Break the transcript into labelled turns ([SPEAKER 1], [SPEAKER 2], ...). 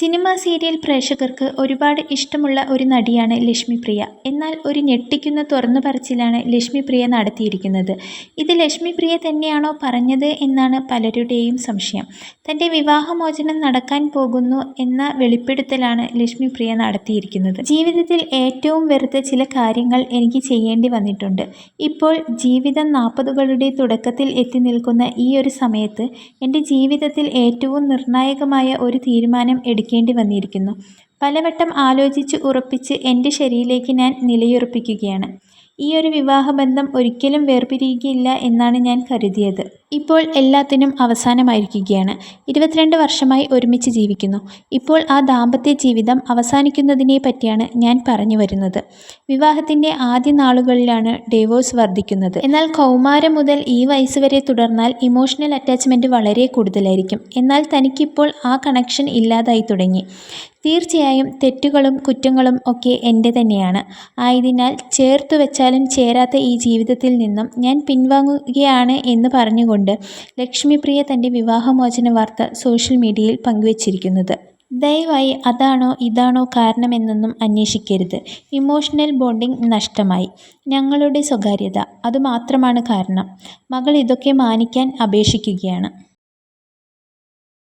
[SPEAKER 1] Cinema serial പ്രേക്ഷകർക്ക് ഒരുപാട് ഇഷ്ടമുള്ള ഒരു നടിയാണ് ലക്ഷ്മിപ്രിയ. എന്നാൽ ഒരു ഞെട്ടിക്കുന്ന തുറന്നു തുറന്നുപറച്ചിലാണ് ലക്ഷ്മിപ്രിയ നടത്തിയിരിക്കുന്നത്. ഇത് ലക്ഷ്മിപ്രിയ തന്നെയാണോ പറഞ്ഞത് എന്നാണ് പലരുടെയും സംശയം. തന്റെ വിവാഹമോചനം നടക്കാൻ പോകുന്നു എന്ന വെളിപ്പെടുത്തലാണ് ലക്ഷ്മിപ്രിയ നടത്തിയിരിക്കുന്നത്. ജീവിതത്തിൽ ഏറ്റവും വെറുത്ത ചില കാര്യങ്ങൾ എനിക്ക് ചെയ്യേണ്ടി വന്നിട്ടുണ്ട്. ഇപ്പോൾ ജീവിതം നാൽപ്പതുകളുടെ തുടക്കത്തിൽ എത്തി നിൽക്കുന്ന ഈ ഒരു സമയത്ത് എന്റെ ജീവിതത്തിൽ ഏറ്റവും നിർണായകമായ ഒരു തീരുമാനം എടുക്കേണ്ടി വന്നിരിക്കുന്നു. പലവട്ടം ആലോചിച്ച് ഉറപ്പിച്ച് എന്റെ ശരിയിലേക്ക് ഞാൻ നിലയുറപ്പിക്കുകയാണ്. ഈ ഒരു വിവാഹബന്ധം ഒരിക്കലും വേർപിരിയുകയില്ല എന്നാണ് ഞാൻ കരുതിയത്. ഇപ്പോൾ എല്ലാത്തിനും അവസാനമായിരിക്കുകയാണ്. ഇരുപത്തിരണ്ട് വർഷമായി ഒരുമിച്ച് ജീവിക്കുന്നു. ഇപ്പോൾ ആ ദാമ്പത്യ ജീവിതം അവസാനിക്കുന്നതിനെ പറ്റിയാണ് ഞാൻ പറഞ്ഞു വരുന്നത്. വിവാഹത്തിന്റെ ആദ്യ നാളുകളിലാണ് ഡേവോഴ്സ് വർദ്ധിക്കുന്നത്. എന്നാൽ കൗമാരം മുതൽ ഈ വയസ്സ് വരെ തുടർന്നാൽ ഇമോഷണൽ അറ്റാച്ച്മെന്റ് വളരെ കൂടുതലായിരിക്കും. എന്നാൽ തനിക്കിപ്പോൾ ആ കണക്ഷൻ ഇല്ലാതായി തുടങ്ങി. തീർച്ചയായും തെറ്റുകളും കുറ്റങ്ങളും ഒക്കെ എന്റെ തന്നെയാണ്. ആയതിനാൽ ചേർത്തു വെച്ചാലും ചേരാത്ത ഈ ജീവിതത്തിൽ നിന്നും ഞാൻ പിൻവാങ്ങുകയാണ് എന്ന് പറഞ്ഞുകൊണ്ട് ലക്ഷ്മിപ്രിയ തന്റെ വിവാഹമോചന വാർത്ത സോഷ്യൽ മീഡിയയിൽ പങ്കുവച്ചിരിക്കുന്നത്. ദയവായി അതാണോ ഇതാണോ കാരണമെന്നൊന്നും അന്വേഷിക്കരുത്. ഇമോഷണൽ ബോണ്ടിംഗ് നഷ്ടമായി. ഞങ്ങളുടെ സ്വകാര്യത. അതുമാത്രമാണ് കാരണം. മകൾ ഇതൊക്കെ മാനിക്കാൻ അപേക്ഷിക്കുകയാണ്.